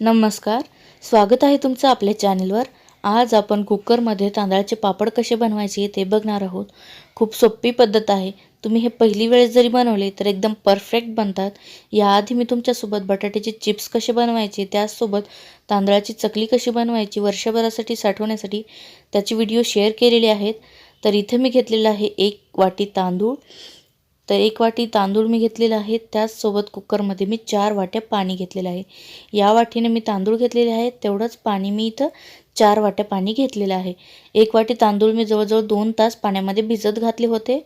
नमस्कार. स्वागत आहे तुमचं आपल्या चॅनलवर आज आपण कुकरमध्ये तांदळाचे पापड कसे बनवायचे ते बघणार आहोत. खूप सोपी पद्धत आहे. तुम्ही हे पहिली वेळेस जरी बनवले तर एकदम परफेक्ट बनतात. याआधी मी तुमच्यासोबत बटाट्याचे चिप्स कसे बनवायचे त्याचसोबत तांदळाची चकली कशी बनवायची वर्षभरासाठी साठवण्यासाठी त्याची व्हिडिओ शेअर केलेले आहेत. तर इथे मी घेतलेलं आहे एक वाटी तांदूळ. तर एक वाटी तांदूळ मी घेतलेला आहे त्याचसोबत कुकरमध्ये मी चार वाट्या पाणी घेतलेलं आहे. या वाटीने मी तांदूळ घेतलेले आहे. तेवढंच पाणी मी इथं चार वाट्या पाणी घेतलेलं आहे. एक वाटी तांदूळ मी जवळजवळ दोन तास पाण्यामध्ये भिजत घातले होते.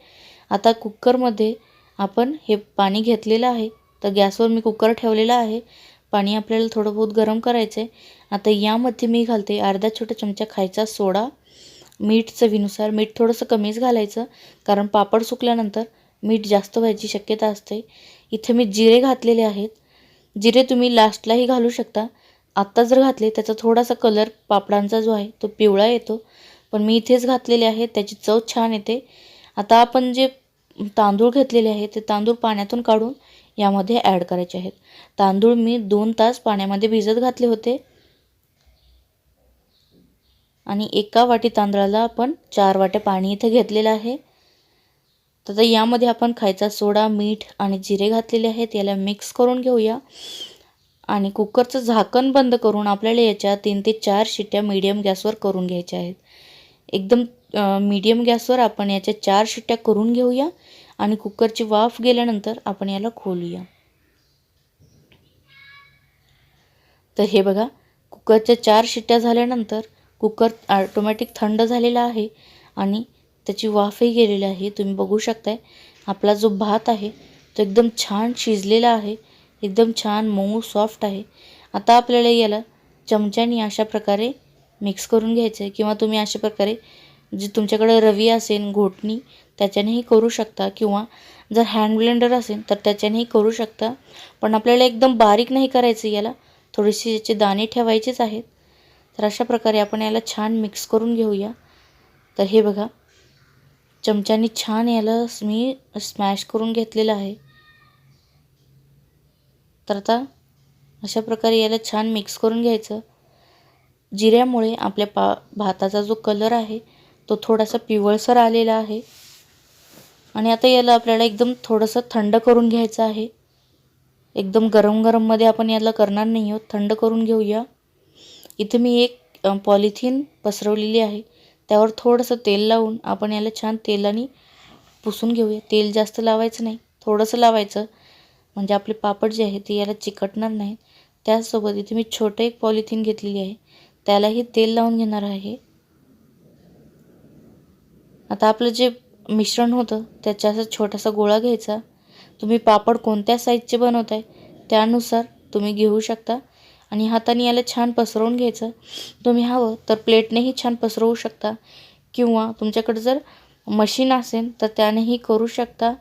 आता कुकरमध्ये आपण हे पाणी घेतलेलं आहे. तर गॅसवर मी कुकर ठेवलेला आहे. पाणी आपल्याला थोडं बहुत गरम करायचं आहे. आता यामध्ये मी घालते अर्धा छोटा चमचा खायचा सोडा. मीठ चवीनुसार मीठ थोडंसं कमीच घालायचं. कारण पापड सुकल्यानंतर मीठ जास्त व्हायची शक्यता असते. इथे मी जिरे घातलेले आहेत. जिरे तुम्ही लास्टलाही घालू शकता. आत्ता जर घातले त्याचा थोडासा कलर पापडांचा जो आहे तो पिवळा येतो. पण मी इथेच घातलेले आहे त्याची चव छान येते. आता आपण जे तांदूळ घेतलेले आहे ते तांदूळ पाण्यातून काढून यामध्ये ॲड करायचे आहेत. तांदूळ मी दोन तास पाण्यामध्ये भिजत घातले होते. आणि एका वाटी तांदळाला आपण चार वाट्या पाणी इथे घेतलेलं आहे. तर यामध्ये आपण खायचा सोडा मीठ आणि जिरे घातलेले आहेत. याला मिक्स करून घेऊया. आणि कुकरचं झाकण बंद करून आपल्याला याच्या तीन ते चार शिट्ट्या मीडियम गॅसवर करून घ्यायच्या आहेत. एकदम मीडियम गॅसवर आपण याच्या चार शिट्ट्या करून घेऊया. आणि कुकरची वाफ गेल्यानंतर आपण याला खोलूया. तर हे बघा कुकरच्या चार शिट्ट्या झाल्यानंतर कुकर ऑटोमॅटिक थंड झालेला आहे. आणि त्याची वाफही गेलेली आहे तुम्ही बघू शकताय. आपला जो भात आहे तो एकदम छान शिजलेला आहे एकदम छान मऊ सॉफ्ट आहे. आता आपल्याला याला चमच्याने अशा प्रकारे मिक्स करून घ्यायचं आहे किंवा तुम्ही अशा प्रकारे जी तुमच्याकडे रवी असेल घोटणी त्याच्यानेही करू शकता किंवा जर हँड ब्लेंडर असेल तर त्याच्यानेही करू शकता. पण आपल्याला एकदम बारीक नाही करायचं याला थोडेसे याचे दाणे ठेवायचेच आहेत. तर अशा प्रकारे आपण याला छान मिक्स करून घेऊया. तर हे बघा चमच्याने छान याला मी स्मॅश करून घेतलेलं आहे. तर आता अशा प्रकारे याला छान मिक्स करून घ्यायचं. जिऱ्यामुळे आपल्या पा भाताचा जो कलर आहे तो थोडासा पिवळसर आलेला आहे. आणि आता याला आपल्याला एकदम थोडंसं थंड करून घ्यायचं आहे. एकदम गरम गरममध्ये आपण याला करणार नाही आहोत. थंड करून घेऊया. इथे मी एक पॉलिथिन पसरवलेली आहे. त्यावर थोडंसं तेल लावून आपण याला छान तेलाने पुसून घेऊया. तेल जास्त लावायचं नाही थोडंसं लावायचं. म्हणजे आपले पापड जे आहे ते याला चिकटणार नाही त्याचसोबत इथे मी छोटं एक पॉलिथिन घेतलेली आहे. त्यालाही तेल लावून घेणार आहे. आता आपलं जे मिश्रण होतं त्याच्या असा छोटासा गोळा घ्यायचा. तुम्ही पापड कोणत्या साईजचे बनवत आहे त्यानुसार तुम्ही घेऊ शकता. आणि हाताने याला छान पसरवून घ्यायचं. तुम्ही हवं तर प्लेटनेही छान पसरवू शकता. किंवा तुमच्याकडे जर मशीन असेल तर त्यानेही करू शकता.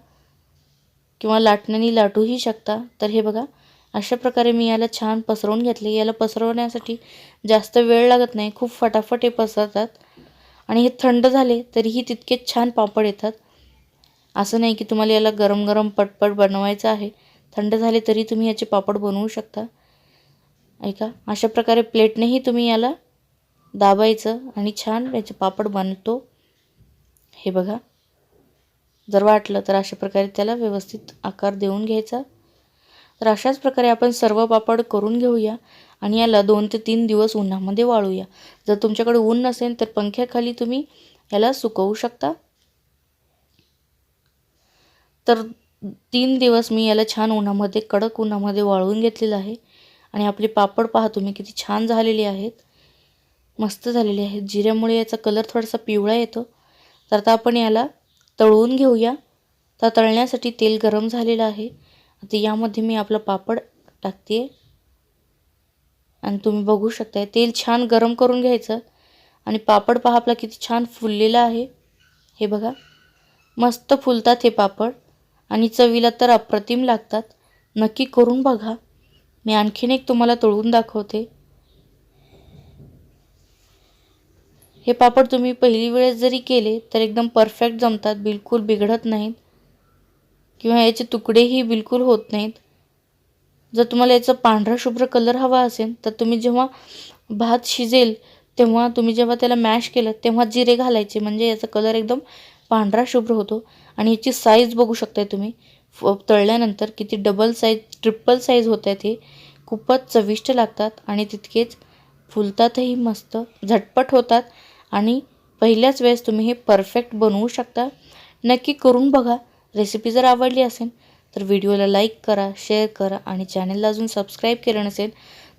किंवा लाटण्याने लाटूही शकता. तर हे बघा अशा प्रकारे मी याला छान पसरवून घेतले. याला पसरवण्यासाठी जास्त वेळ लागत नाही. खूप फटाफट हे पसरतात. आणि हे थंड झाले तरीही तितकेच छान पापड येतात. असं नाही की तुम्हाला याला गरम गरम पटपट बनवायचं आहे. थंड झाले तरी तुम्ही याचे पापड बनवू शकता. ऐका अशा प्रकारे प्लेटनेही तुम्ही याला दाबायचं आणि छान याचे पापड बनतो. हे बघा. जर वाटलं तर अशा प्रकारे त्याला व्यवस्थित आकार देऊन घ्यायचा. तर अशाच प्रकारे आपण सर्व पापड करून घेऊया आणि याला दोन ते तीन दिवस उन्हामध्ये वाळूया. जर तुमच्याकडे ऊन नसेल तर पंख्याखाली तुम्ही याला सुकवू शकता. तर तीन दिवस मी याला छान उन्हामध्ये कडक उन्हामध्ये वाळवून घेतलेलं आहे. आणि आपले पापड पहा तुम्ही किती छान झालेले आहेत. मस्त झालेले आहेत. जिऱ्यामुळे याचा कलर थोडासा पिवळा येतो. तर आता आपण याला तळवून घेऊया. तर तळण्यासाठी तेल गरम झालेलं आहे. आता यामध्ये मी आपलं पापड टाकते. आणि तुम्ही बघू शकताय तेल छान गरम करून घ्यायचं. आणि पापड पहा आपला किती छान फुललेला आहे. हे बघा मस्त फुलतात हे पापड. आणि चवीला तर अप्रतिम लागतात. नक्की करून बघा. मी आणखीन एक तुम्हाला तळून दाखवते. हे पापड तुम्ही पहिली वेळेस जरी केले तर एकदम परफेक्ट जमतात बिलकुल बिघडत नाहीत. किंवा याचे तुकडेही बिलकुल होत नाहीत. जर तुम्हाला याचा पांढरा शुभ्र कलर हवा असेल तर तुम्ही जेव्हा भात शिजेल तेव्हा तुम्ही जेव्हा त्याला मॅश केलं तेव्हा जिरे घालायचे. म्हणजे याचा कलर एकदम पांढरा शुभ्र होतो. आणि याची साईज बघू शकताय तुम्ही. फ तळल्यानंतर किती डबल साईज ट्रिपल साईज होत आहेत हे खूपच चविष्ट लागतात आणि तितकेच फुलतातही मस्त झटपट होतात. आणि पहिल्याच वेळेस तुम्ही हे परफेक्ट बनवू शकता. नक्की करून बघा. रेसिपी जर आवडली असेल तर व्हिडिओला लाईक करा शेअर करा आणि चॅनलला अजून सबस्क्राईब केलं नसेल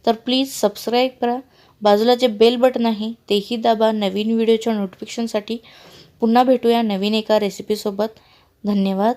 तर प्लीज सबस्क्राईब करा. बाजूला जे बेल बटन आहे तेही दाबा. नवीन व्हिडिओच्या नोटिफिकेशनसाठी पुन्हा भेटूया नवीन एका रेसिपीसोबत धन्यवाद.